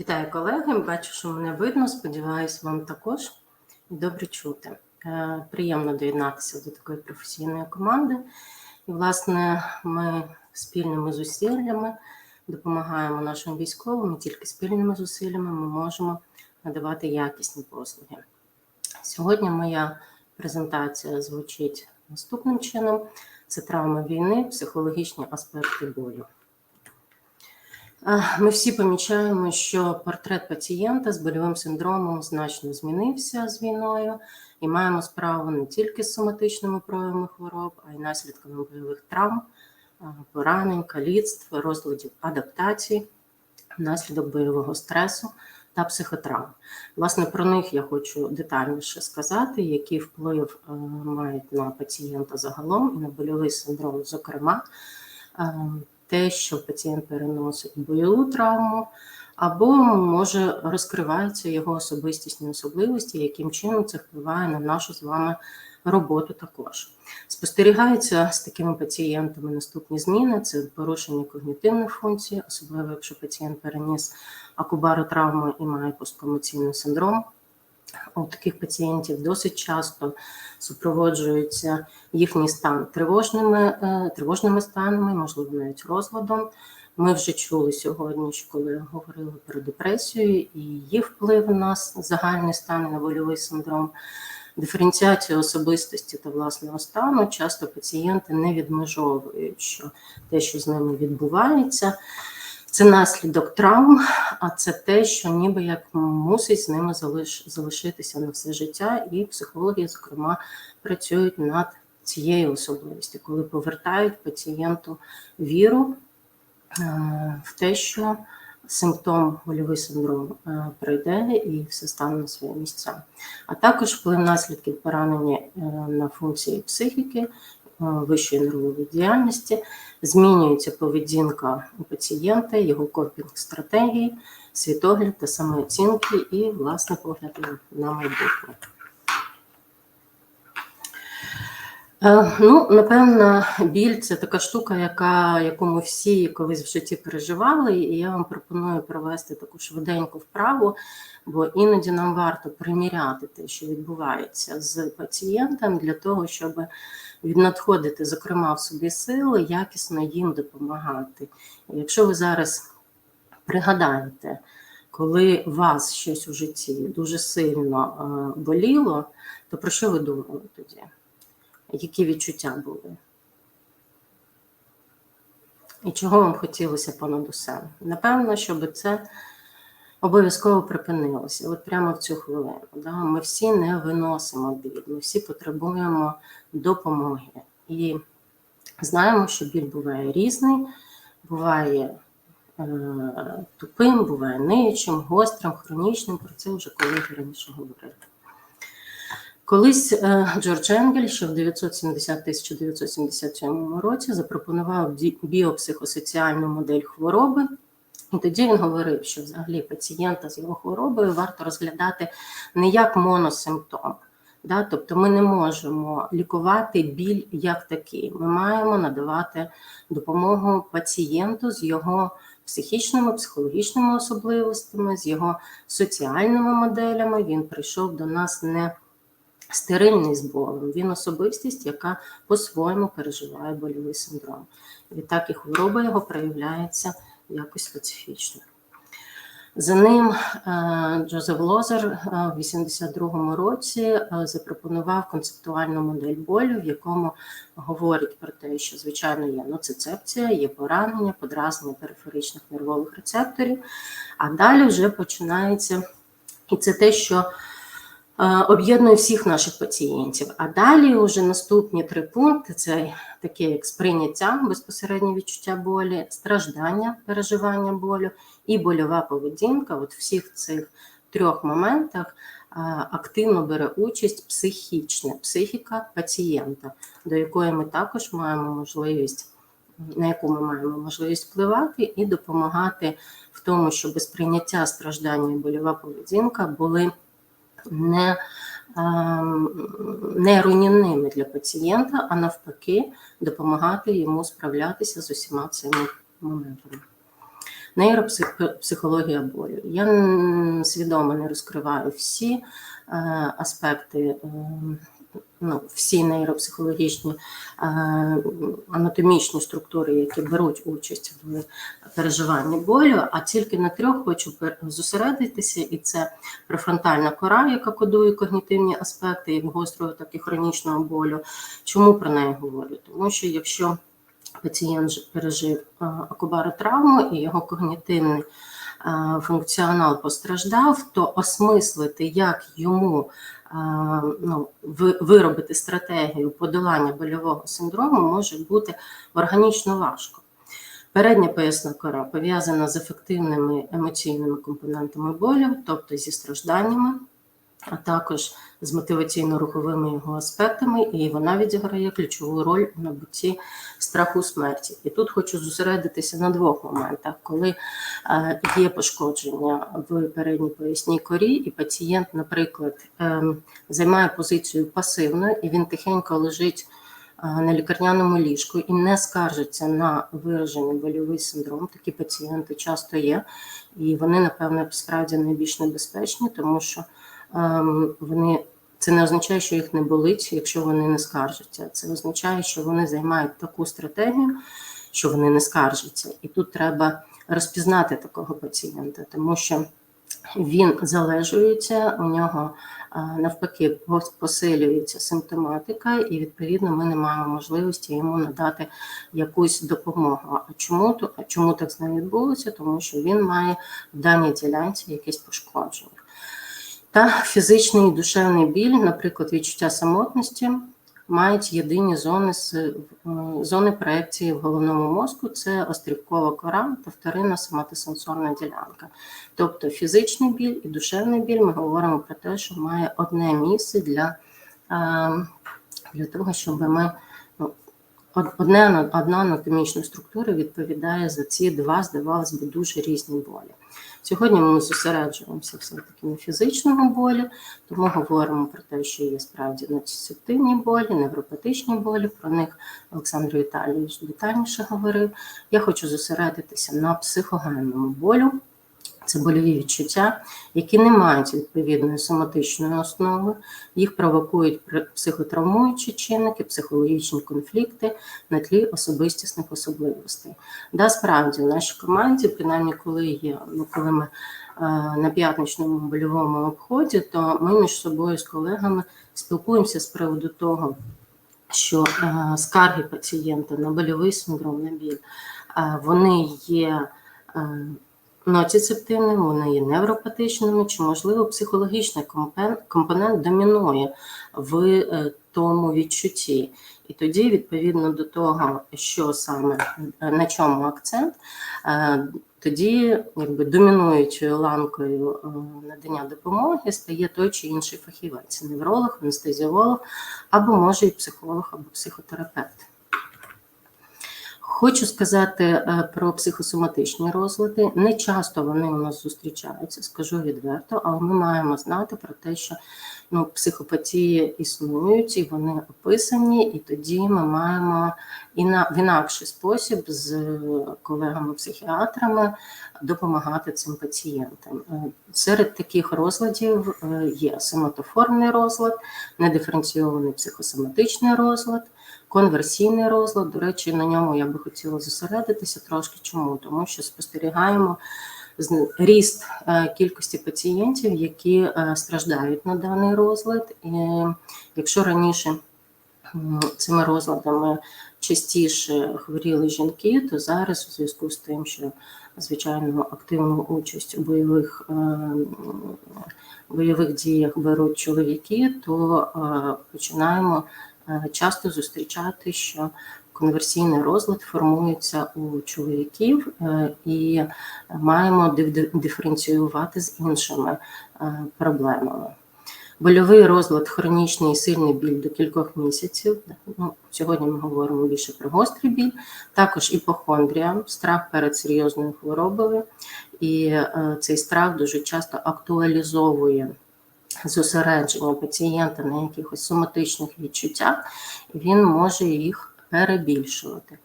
Вітаю колеги. Бачу, що мене видно. Сподіваюсь, вам також і добре чути. Е, Приємно доєднатися до такої професійної команди. І, власне, ми спільними зусиллями допомагаємо нашим військовим, і тільки спільними зусиллями ми можемо надавати якісні послуги. Сьогодні моя презентація звучить наступним чином: це травми війни, психологічні аспекти болю. Ми всі помічаємо, що портрет пацієнта з больовим синдромом значно змінився з війною, і маємо справу не тільки з соматичними проявами хвороб, а й наслідками бойових травм, поранень, каліцтв, розладів адаптації, внаслідок бойового стресу та психотравм. Власне, про них я хочу детальніше сказати, який вплив е, мають на пацієнта загалом і на больовий синдром, зокрема. Те, що пацієнт переносить бойову травму, або може розкриваються його особистісні особливості, яким чином це впливає на нашу з вами роботу також. Спостерігаються з такими пацієнтами наступні зміни: це порушення когнітивних функцій, особливо якщо пацієнт переніс акубаротравму і має посткомоційний синдром. У таких пацієнтів досить часто супроводжується їхній стан тривожними, е, тривожними станами, можливо, навіть розладом. Ми вже чули сьогодні, що коли говорили про депресію і її вплив на загальний стан на больовий синдром, диференціацію особистості та власного стану, часто пацієнти не відмежовують, що те, що з ними відбувається, це наслідок травм, а це те, що ніби як мусить з ними залиш, залишитися на все життя, і психологи, зокрема, працюють над цією особливістю, коли повертають пацієнту віру е, в те, що симптом больовий синдром е, пройде і все стане на свої місця. А також вплив наслідків поранення е, на функції психіки, вищої нервової діяльності, змінюється поведінка у пацієнта, його копінг-стратегії, світогляд та самооцінки і, власне, погляд на майбутнє. Е, Ну, напевно, біль це така штука, яка, яку ми всі колись в житті переживали, і я вам пропоную провести таку швиденьку вправу, бо іноді нам варто приміряти те, що відбувається з пацієнтом, для того, щоб віднадходити, зокрема, в собі сили, якісно їм допомагати. Якщо ви зараз пригадаєте, коли вас щось у житті дуже сильно е, боліло, то про що ви думали тоді? Які відчуття були? І чого вам хотілося понад усе? Напевно, щоб це обов'язково припинилося. От прямо в цю хвилину. Да? Ми всі не виносимо біль, ми всі потребуємо допомоги. І знаємо, що біль буває різний, буває е, тупим, буває ниючим, гострим, хронічним. Про це вже колеги раніше говорили. Колись е, Джордж Енгель, ще в 970-1977 році, запропонував біопсихосоціальну модель хвороби. І тоді він говорив, що взагалі пацієнта з його хворобою варто розглядати не як моносимптом. Да? Тобто ми не можемо лікувати біль як такий. Ми маємо надавати допомогу пацієнту з його психічними, психологічними особливостями, з його соціальними моделями. Він прийшов до нас не стерильний з болем. Він особистість, яка по-своєму переживає больовий синдром. Відтак і хвороба його проявляється якось специфічно. За ним е, Джозеф Лозер е, в 82-му році е, запропонував концептуальну модель болю, в якому говорить про те, що, звичайно, є ноцицепція, є поранення, подразнення периферичних нервових рецепторів, а далі вже починається і це те, що об'єднує всіх наших пацієнтів. А далі вже наступні три пункти: це таке як сприйняття, безпосереднє відчуття болі, страждання, переживання болю і больова поведінка. От всіх цих трьох моментах активно бере участь психічна психіка пацієнта, до якої ми також маємо можливість. На яку ми маємо можливість впливати і допомагати в тому, щоб сприйняття страждання і больова поведінка були не не руйнівними для пацієнта, а навпаки, допомагати йому справлятися з усіма цими моментами. Нейропсихологія болю. Я свідомо не розкриваю всі е, аспекти, е, ну, всі нейропсихологічні е, анатомічні структури, які беруть участь в переживанні болю, а тільки на трьох хочу зосередитися, і це префронтальна кора, яка кодує когнітивні аспекти як гострого, так і хронічного болю. Чому про неї говорю? Тому що якщо пацієнт пережив е, акубаротравму і його когнітивний е, функціонал постраждав, то осмислити, як йому ну, виробити стратегію подолання больового синдрому, може бути органічно важко. Передня поясна кора пов'язана з ефективними емоційними компонентами болю, тобто зі стражданнями, а також з мотиваційно-руховими його аспектами, і вона відіграє ключову роль у набутті страху смерті. І тут хочу зосередитися на двох моментах, коли е, є пошкодження в передній поясній корі, і пацієнт, наприклад, ем, займає позицію пасивною, і він тихенько лежить е, на лікарняному ліжку і не скаржиться на виражений больовий синдром. Такі пацієнти часто є, і вони, напевно, справді найбільш небезпечні, тому що вони. Це не означає, що їх не болить, якщо вони не скаржаться. Це означає, що вони займають таку стратегію, що вони не скаржаться. І тут треба розпізнати такого пацієнта, тому що він залежується, у нього навпаки посилюється симптоматика, і відповідно ми не маємо можливості йому надати якусь допомогу. А чому то чому так з ним відбулося? Тому що він має в даній ділянці якесь пошкодження. Та фізичний і душевний біль, наприклад, відчуття самотності, мають єдині зони зони проекції в головному мозку. Це острівкова кора та вторинна соматосенсорна ділянка. Тобто фізичний біль і душевний біль ми говоримо про те, що має одне місце для, для того, щоб ми ну, од- одне, одна анатомічна структура відповідає за ці два, здавалось би, дуже різні болі. Сьогодні ми зосереджуємося все-таки на фізичному болі, тому говоримо про те, що є справді нецептивні болі, невропатичні болі. Про них Олександр Віталійович детальніше говорив. Я хочу зосередитися на психогенному болю. Це больові відчуття, які не мають відповідної соматичної основи. Їх провокують психотравмуючі чинники, психологічні конфлікти на тлі особистісних особливостей. Да, справді в нашій команді, принаймні, коли є, ну коли ми е, на п'ятничному больовому обході, то ми між собою з колегами спілкуємося з приводу того, що е, скарги пацієнта на больовий синдром, на біль, е, вони є. е, ноцицептивними, вони є невропатичними, чи, можливо, психологічний компонент домінує в е, тому відчутті. І тоді, відповідно до того, що саме е, на чому акцент, е, тоді якби домінуючою ланкою надання допомоги стає той чи інший фахівець, невролог, анестезіолог, або може і психолог, або психотерапевт. Хочу сказати е, про психосоматичні розлади. Не часто вони у нас зустрічаються, скажу відверто, але ми маємо знати про те, що ну, психопатії існують і вони описані, і тоді ми маємо і на в інакший спосіб з колегами-психіатрами допомагати цим пацієнтам. Е, Серед таких розладів е, є соматоформний розлад, недиференційований психосоматичний розлад конверсійний розлад. До речі, на ньому я би хотіла зосередитися трошки. Чому? Тому що спостерігаємо ріст е, кількості пацієнтів, які е, страждають на даний розлад. І якщо раніше цими розладами частіше хворіли жінки, то зараз у зв'язку з тим, що звичайно активну участь у бойових, е, бойових діях беруть чоловіки, то починаємо часто зустрічати, що конверсійний розлад формується у чоловіків, е, і маємо диференціювати з іншими е, проблемами. Больовий розлад, хронічний і сильний біль до кількох місяців. Ну, сьогодні ми говоримо більше про гострий біль, також іпохондрія, страх перед серйозною хворобою. І е, цей страх дуже часто актуалізовує зосередження пацієнта на якихось соматичних відчуттях, він може їх перебільшувати.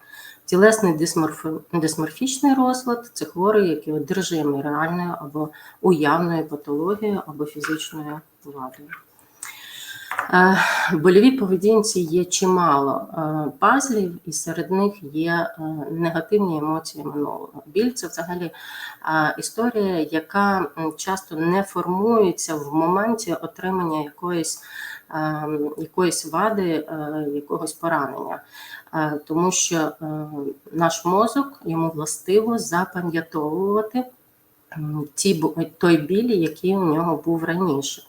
Тілесний дисморф- дисморфічний розлад це хворий, який одержимий реальною або уявною патологією або фізичною вадою. Е, В поведінці є чимало е, пазлів, і серед них є е, негативні емоції минулого. Біль це взагалі історія, яка часто не формується в моменті отримання якоїсь, е, якоїсь вади, якогось поранення. Тому що наш мозок йому властиво запам'ятовувати ті, той біль, який у нього був раніше.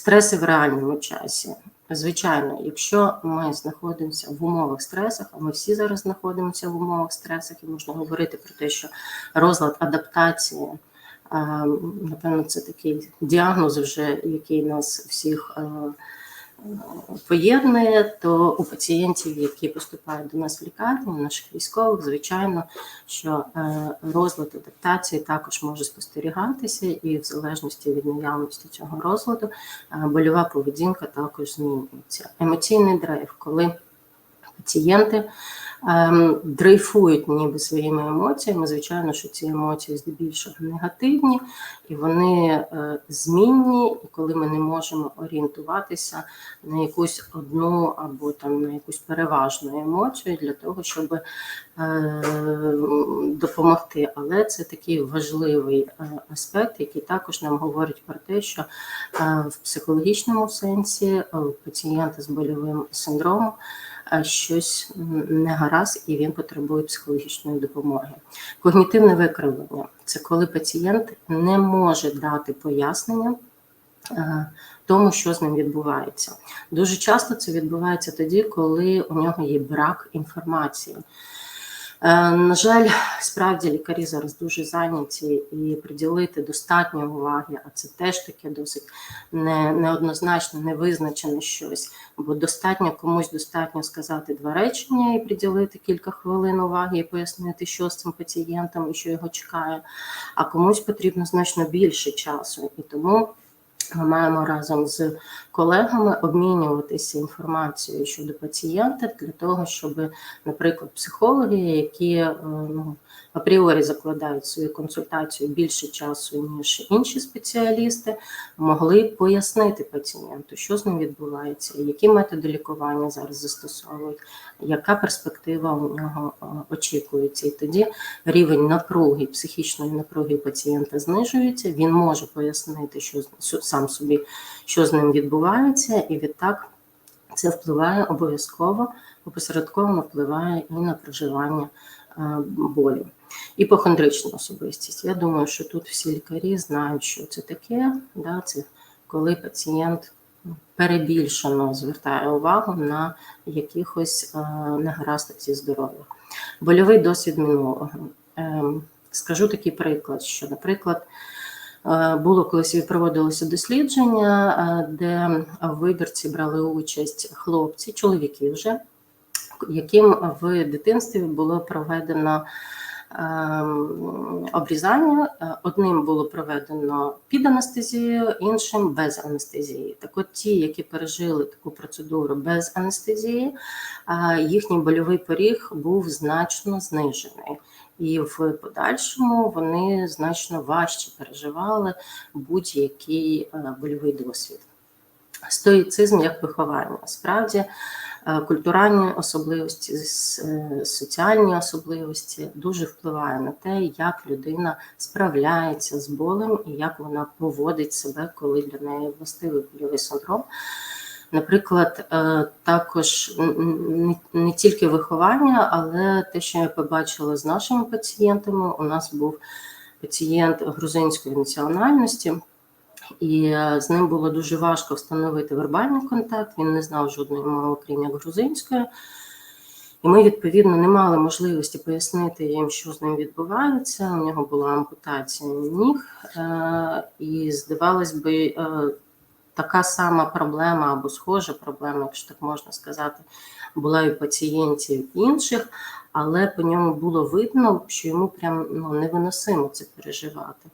Стреси в реальному часі. Звичайно, якщо ми знаходимося в умовах стресах, а ми всі зараз знаходимося в умовах стресах, і можна говорити про те, що розлад адаптації, напевно, це такий діагноз, вже який нас всіх е, е, поєднує, то у пацієнтів, які поступають до нас в лікарню, наших військових, звичайно, що е, розлад адаптації також може спостерігатися, і в залежності від наявності цього розладу е, больова поведінка також змінюється. Емоційний драйв, коли пацієнти дрейфують ніби своїми емоціями. Звичайно, що ці емоції здебільшого негативні, і вони е, змінні, і коли ми не можемо орієнтуватися на якусь одну або там на якусь переважну емоцію для того, щоб е, допомогти. Але це такий важливий е, аспект, який також нам говорить про те, що в психологічному сенсі у пацієнта з больовим синдромом щось не гаразд і він потребує психологічної допомоги. Когнітивне викривлення це коли пацієнт не може дати пояснення. е, Тому, що з ним відбувається. Дуже часто це відбувається тоді, коли у нього є брак інформації. Е, На жаль, справді лікарі зараз дуже зайняті і приділити достатньо уваги, а це теж таке досить не, неоднозначно, невизначене щось. Бо достатньо комусь достатньо сказати два речення і приділити кілька хвилин уваги і пояснити, що з цим пацієнтом і що його чекає. А комусь потрібно значно більше часу. І тому ми маємо разом з колегами обмінюватися інформацією щодо пацієнта для того, щоб, наприклад, психологи, які е, ну, апріорі закладають свою консультацію більше часу, ніж інші спеціалісти, могли пояснити пацієнту, що з ним відбувається, які методи лікування зараз застосовують, яка перспектива у нього е, очікується. І тоді рівень напруги, психічної напруги пацієнта знижується, він може пояснити, що сам собі, що з ним відбувається, і відтак це впливає обов'язково, опосередковано впливає і на проживання е, болю. Іпохондрична особистість. Я думаю, що тут всі лікарі знають, що це таке. Да? Це коли пацієнт ну, перебільшено звертає увагу на якихось е, негараздах зі здоров'я. Больовий досвід минулого. Ем, Скажу такий приклад, що, наприклад, е, було колись проводилося дослідження, е, де в вибірці брали участь хлопці, чоловіки вже, яким в дитинстві було проведено обрізання. Е, Одним було проведено під анестезією, іншим без анестезії. Так от ті, які пережили таку процедуру без анестезії, е, їхній больовий поріг був значно знижений. І в подальшому вони значно важче переживали будь-який е, больовий досвід. Стоїцизм як виховання. Справді культуральні особливості, е, соціальні особливості дуже впливає на те, як людина справляється з болем і як вона поводить себе, коли для неї властивий больовий синдром. Наприклад, е, також не тільки виховання, але те, що я побачила з нашими пацієнтами, у нас був пацієнт грузинської національності, і е, з ним було дуже важко встановити вербальний контакт. Він не знав жодної мови, крім як грузинської. І ми, відповідно, не мали можливості пояснити їм, що з ним відбувається. У нього була ампутація ніг, е, і здавалось би, е, така сама проблема або схожа проблема, якщо так можна сказати, була і пацієнтів інших, але по ньому було видно, що йому прям ну, невиносимо це переживати.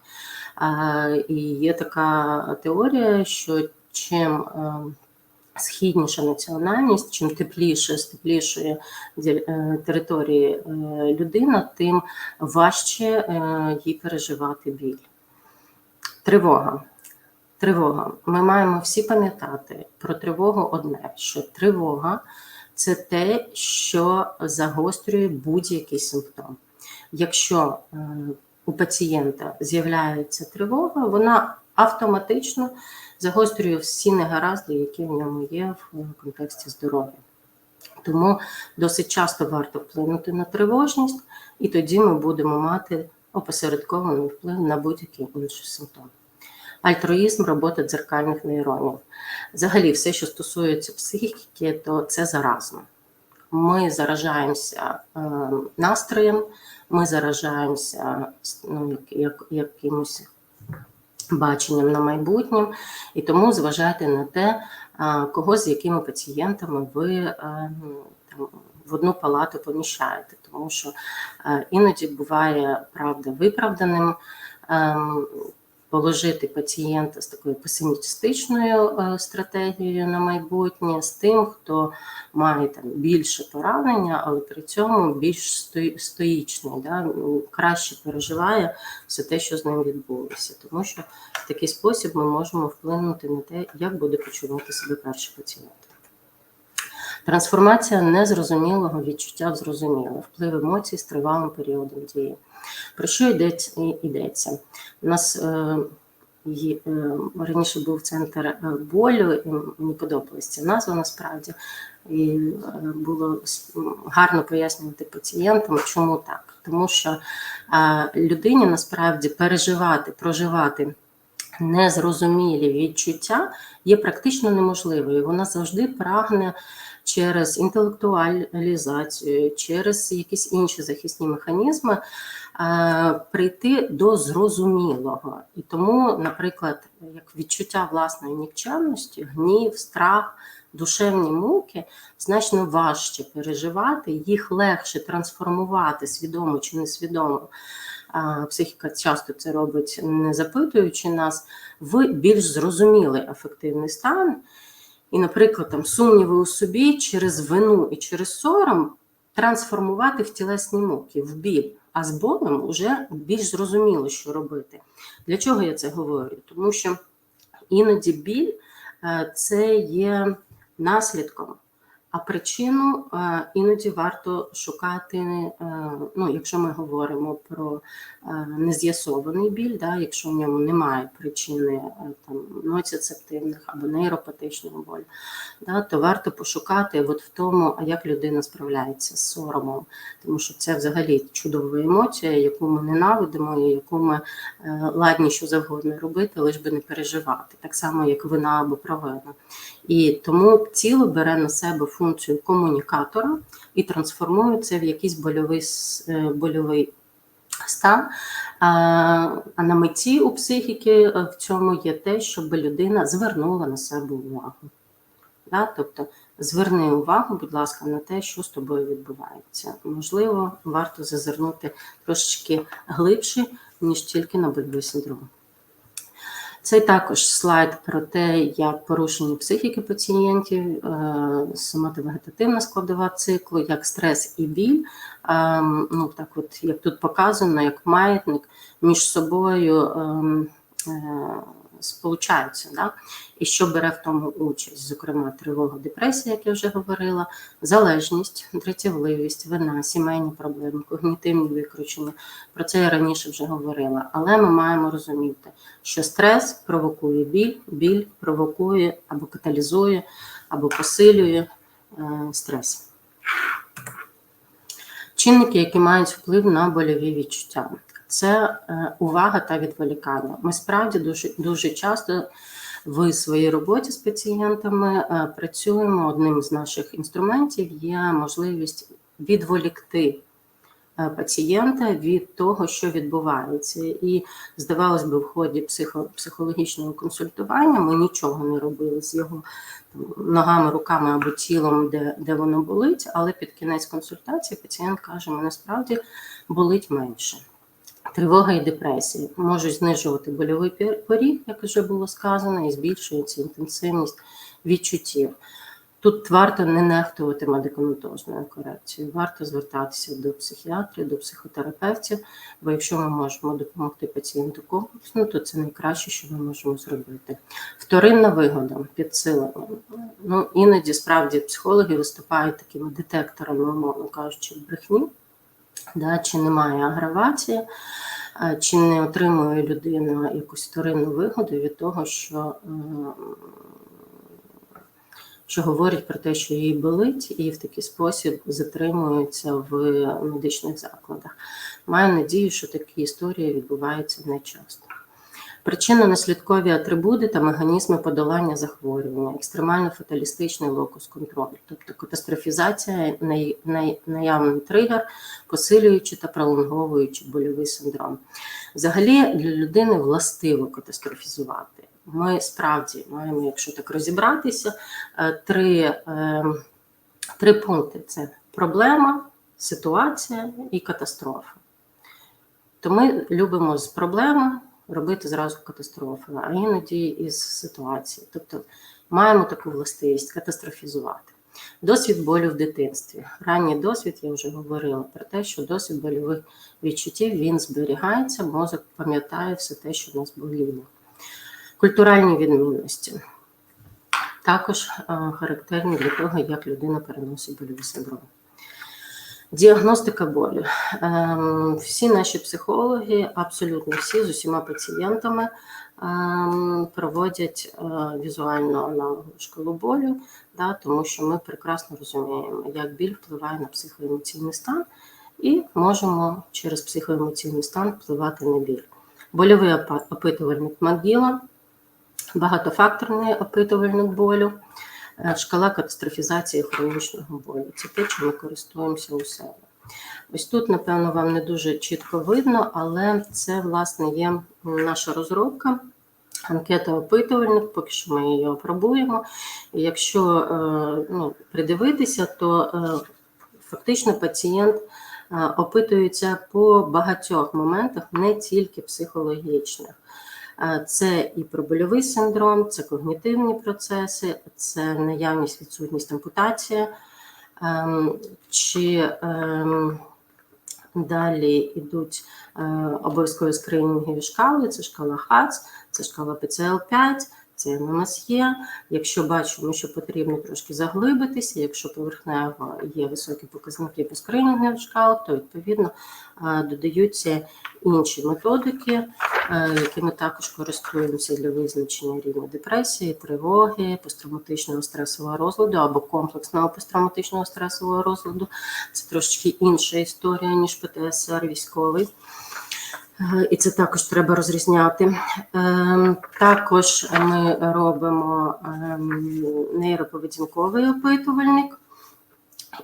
Е, І є така теорія, що чим е, східніша національність, чим тепліше, з теплішої е, території е, людина, тим важче їй переживати біль. Тривога. Тривога. Ми маємо всі пам'ятати про тривогу одне: що тривога це те, що загострює будь-який симптом. Якщо е, у пацієнта з'являється тривога, вона автоматично загострює всі негаразди, які в ньому є в контексті здоров'я. Тому досить часто варто вплинути на тривожність, і тоді ми будемо мати опосередкований вплив на будь-який інший симптом. Альтруїзм робота дзеркальних нейронів. Взагалі, все, що стосується психіки, то це заразно. Ми заражаємося е, настроєм, ми заражаємося ну, як, як, якимось баченням на майбутнє, і тому зважайте на те, а, кого з якими пацієнтами ви е, ну, там, в одну палату поміщаєте, тому що е, іноді буває правда виправданим. Положити пацієнта з такою песимістичною е, стратегією на майбутнє, з тим, хто має там більше поранення, але при цьому більш стоїчний, да, краще переживає все те, що з ним відбулося. Тому що в такий спосіб ми можемо вплинути на те, як буде почувати себе перший пацієнт. Трансформація незрозумілого відчуття в зрозуміле, вплив емоцій з тривалим періодом дії. Про що йдеться? У нас е, е, раніше був центр е, болю, і мені подобалася ця назва насправді. І е, було гарно пояснювати пацієнтам, чому так. Тому що е, людині насправді переживати, проживати незрозумілі відчуття є практично неможливою. Вона завжди прагне через інтелектуалізацію, через якісь інші захисні механізми е, прийти до зрозумілого. І тому, наприклад, як відчуття власної нікчемності, гнів, страх, душевні муки значно важче переживати, їх легше трансформувати свідомо чи несвідомо. Психіка часто це робить, не запитуючи нас, в більш зрозумілий афективний стан. І, наприклад, там сумніви у собі через вину і через сором трансформувати в тілесні муки, в біль. А з болем вже більш зрозуміло, що робити. Для чого я це говорю? Тому що іноді біль е, це є наслідком, а причину е, іноді варто шукати, е, ну, якщо ми говоримо про е, нез'ясований біль, да, якщо в ньому немає причини там, ноцицептивних або нейропатичного болю, да, то варто пошукати от в тому, як людина справляється з соромом, тому що це взагалі чудова емоція, яку ми ненавидимо, і яку ми ладні що завгодно робити, лиш би не переживати, так само як вина або провина. І тому тіло бере на себе функцію комунікатора і трансформує це в якийсь больовий, е, больовий стан. А на меті у психіки е, в цьому є те, щоб людина звернула на себе увагу. Да? Тобто зверни увагу, будь ласка, на те, що з тобою відбувається. Можливо, варто зазирнути трошечки глибше, ніж тільки на больовий синдром. Це також слайд про те, як порушені психіки пацієнтів, е, соматовегетативна складова циклу, як стрес і біль. е, Ну, так от, як тут показано, як маятник між собою ем, е, сполучаються. Да? І що бере в тому участь, зокрема, тривога, депресія, як я вже говорила, залежність, дратівливість, вина, сімейні проблеми, когнітивні викручення. Про це я раніше вже говорила. Але ми маємо розуміти, що стрес провокує біль, біль провокує або каталізує, або посилює е, стрес. Чинники, які мають вплив на больові відчуття, це е, увага та відволікання. Ми справді дуже, дуже часто в своїй роботі з пацієнтами е, працюємо. Одним з наших інструментів є можливість відволікти е, пацієнта від того, що відбувається. І здавалось би, в ході психо, психологічного консультування ми нічого не робили з його там, ногами, руками або тілом, де, де воно болить, але під кінець консультації пацієнт каже, мене справді болить менше. Тривога і депресія можуть знижувати больовий поріг, як вже було сказано, і збільшується інтенсивність відчуттів. Тут варто не нехтувати медикаментозною корекцією, варто звертатися до психіатрів, до психотерапевтів, бо якщо ми можемо допомогти пацієнту комплексно, то це найкраще, що ми можемо зробити. Вторинна вигода, підсилення. Ну, іноді справді психологи виступають такими детекторами, умовно кажучи, брехні, да, чи немає агравації, чи не отримує людина якусь вторинну вигоду від того, що. е, що говорить про те, що їй болить, і в такий спосіб затримується в медичних закладах. Маю надію, що такі історії відбуваються не часто. Причинно-наслідкові атрибути та механізми подолання захворювання, екстремально фаталістичний локус контролю, тобто катастрофізація, наявний тригер, посилюючи та пролонговуючи больовий синдром. Взагалі для людини властиво катастрофізувати. Ми справді маємо, якщо так розібратися, е, три, е, три пункти: це проблема, ситуація і катастрофа. То ми любимо з проблеми робити зразу катастрофи, а іноді із ситуації. Тобто маємо таку властивість катастрофізувати. Досвід болю в дитинстві. Ранній досвід, я вже говорила про те, що досвід больових відчуттів він зберігається, мозок пам'ятає все те, що нас боліло. Культуральні відмінності також е, характерні для того, як людина переносить больовий синдром. Діагностика болю. Ем, Всі наші психологи, абсолютно всі з усіма пацієнтами ем, проводять е, візуальну аналогу шкалу болю, да, тому що ми прекрасно розуміємо, як біль впливає на психоемоційний стан, і можемо через психоемоційний стан впливати на біль. Больовий опитувальник МакГіла, багатофакторний опитувальник болю, шкала катастрофізації хронічного болю. Це те, чим ми користуємося у себе. Ось тут, напевно, вам не дуже чітко видно, але це, власне, є наша розробка. Анкета опитувальник, поки що ми її опробуємо. І якщо е, ну, придивитися, то е, фактично пацієнт е, опитується по багатьох моментах, не тільки психологічних. Е, Це і пробольовий синдром, це когнітивні процеси, це наявність, відсутність ампутації, ем, чи ем, далі йдуть е, обов'язкові скринінгові шкали, це шкала ХАЦ, це шкала ПЦЛ-5, це ММСЄ. Якщо бачимо, що потрібно трошки заглибитися, якщо поверхнево є високі показники по скринінгових шкалах, то відповідно е, додаються інші методики, е, якими також користуємося для визначення рівня депресії, тривоги, посттравматичного стресового розладу або комплексного посттравматичного стресового розладу. Це трошки інша історія, ніж ПТСР військовий. Е, І це також треба розрізняти. Ем, Також ми робимо ем, нейроповедінковий опитувальник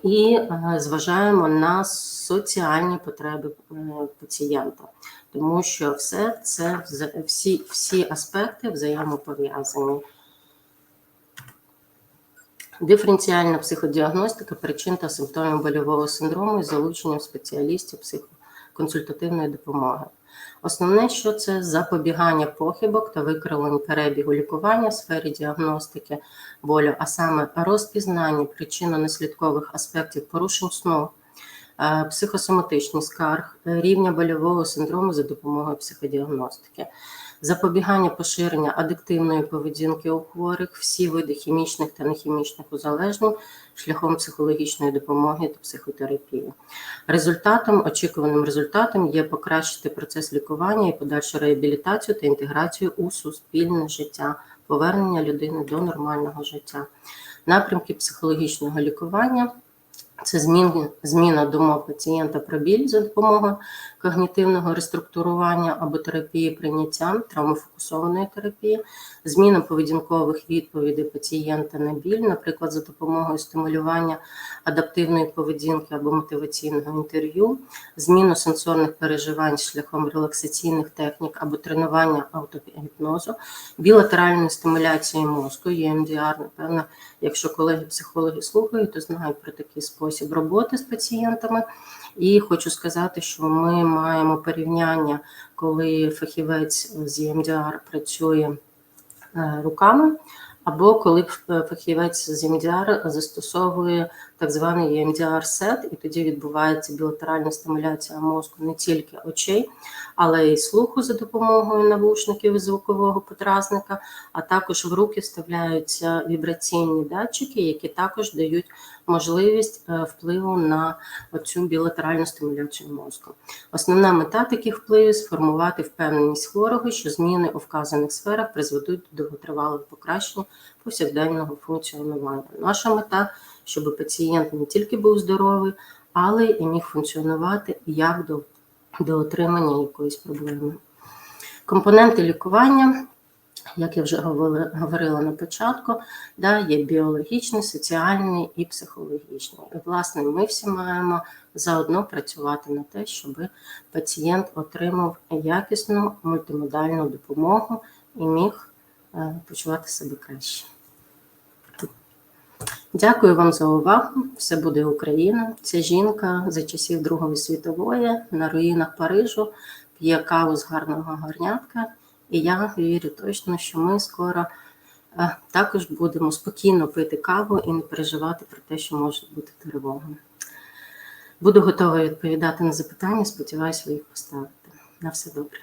і е, зважаємо на соціальні потреби е, пацієнта, тому що все це всі, всі аспекти взаємопов'язані. Диференціальна психодіагностика причин та симптомів больового синдрому із залученням спеціалістів психоконсультативної допомоги. Основне, що це запобігання похибок та викривлень перебігу лікування в сфері діагностики болю, а саме розпізнання причинно-наслідкових аспектів порушень сну, е, психосоматичних скарг, рівня больового синдрому за допомогою психодіагностики, запобігання поширення адиктивної поведінки у хворих, всі види хімічних та нехімічних узалежнень шляхом психологічної допомоги та психотерапії. Результатом, очікуваним результатом є покращити процес лікування і подальшу реабілітацію та інтеграцію у суспільне життя, повернення людини до нормального життя. Напрямки психологічного лікування це змін, зміна думок пацієнта про біль за допомогою когнітивного реструктурування або терапії прийняття, травмофокусованої терапії, зміна поведінкових відповідей пацієнта на біль, наприклад, за допомогою стимулювання адаптивної поведінки або мотиваційного інтерв'ю, зміну сенсорних переживань шляхом релаксаційних технік або тренування автогіпнозу, білатеральної стимуляції мозку, EMDR, напевно, якщо колеги-психологи слухають, то знають про такий спосіб роботи з пацієнтами. І хочу сказати, що ми маємо порівняння, коли фахівець з EMDR працює е, руками, або коли фахівець з МДР застосовує так званий emdr сет і тоді відбувається білатеральна стимуляція мозку не тільки очей, але й слуху за допомогою навушників і звукового подразника, а також в руки вставляються вібраційні датчики, які також дають можливість е, впливу на оцю білатеральну стимуляцію мозку. Основна мета таких впливів сформувати впевненість хворого, що зміни у вказаних сферах призведуть до довготривалого покращення повсякденного функціонування. Наша мета, щоб пацієнт не тільки був здоровий, але й міг функціонувати як до, до отримання якоїсь проблеми. Компоненти лікування, як я вже говорила, на початку, да, є біологічний, соціальний і психологічний. І, власне, ми всі маємо заодно працювати на те, щоб пацієнт отримав якісну мультимодальну допомогу і міг е, почувати себе краще. Дякую вам за увагу. Все буде Україна. Ця жінка за часів Другої світової на руїнах Парижу п'є каву з гарного гарнятка. І я вірю точно, що ми скоро е, також будемо спокійно пити каву і не переживати про те, що може бути тривога. Буду готова відповідати на запитання. Сподіваюся, ви їх поставите. На все добре.